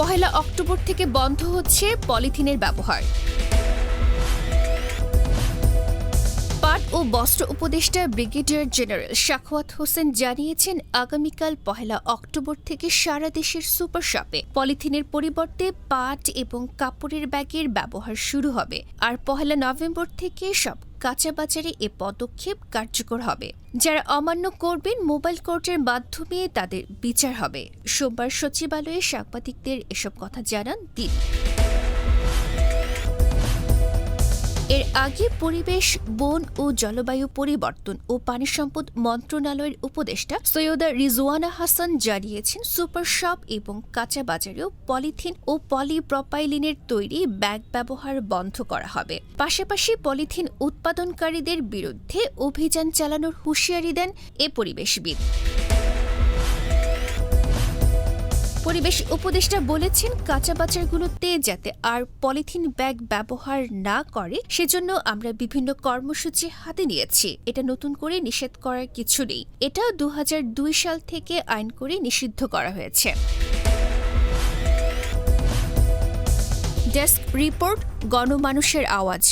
পহেলা October থেকে বন্ধ হচ্ছে পলিথিনের ব্যবহার। পাট ও বস্ত্র উপদেষ্টা ব্রিগেডিয়ার জেনারেল শাখওয়াত হোসেন জানিয়েছেন, আগামীকাল পহেলা অক্টোবর থেকে সারা দেশের সুপার শপে পলিথিনের পরিবর্তে পাট এবং কাপড়ের ব্যাগের ব্যবহার শুরু হবে। আর পহেলা নভেম্বর থেকে সব কাঁচা বাজারে এ পদক্ষেপ কার্যকর হবে, যারা অমান্য করবেন মোবাইল কোর্টের মাধ্যমে তাদের বিচার হবে। সোমবার সচিবালয়ে সাংবাদিকদের এসব কথা জানান তিনি এর আগে পরিবেশ, বন ও জলবায়ু পরিবর্তন ও পানি সম্পদ মন্ত্রণালয়ের উপদেষ্টা সৈয়দা রিজওয়ানা হাসান জানিয়েছেন, সুপার শপ এবং কাঁচা বাজারেও পলিথিন ও পলিপ্রপাইলিনের তৈরি ব্যাগ ব্যবহার বন্ধ করা হবে। পাশাপাশি পলিথিন উৎপাদনকারীদের বিরুদ্ধে অভিযান চালানোর হুঁশিয়ারি দেন এ পরিবেশবিদ। পরিবেশ উপদেষ্টা বলেছেন, কাঁচা বাজারগুলোতে যাতে আর পলিথিন ব্যাগ ব্যবহার না করে, সেজন্য আমরা বিভিন্ন কর্মসূচি হাতে নিয়েছি। এটা নতুন করে নিষেধ করার কিছু নেই। এটা দু হাজার দুই সাল থেকে আইন করে নিষিদ্ধ করা হয়েছে। ডেস্ক রিপোর্ট, গণমানুষের আওয়াজ।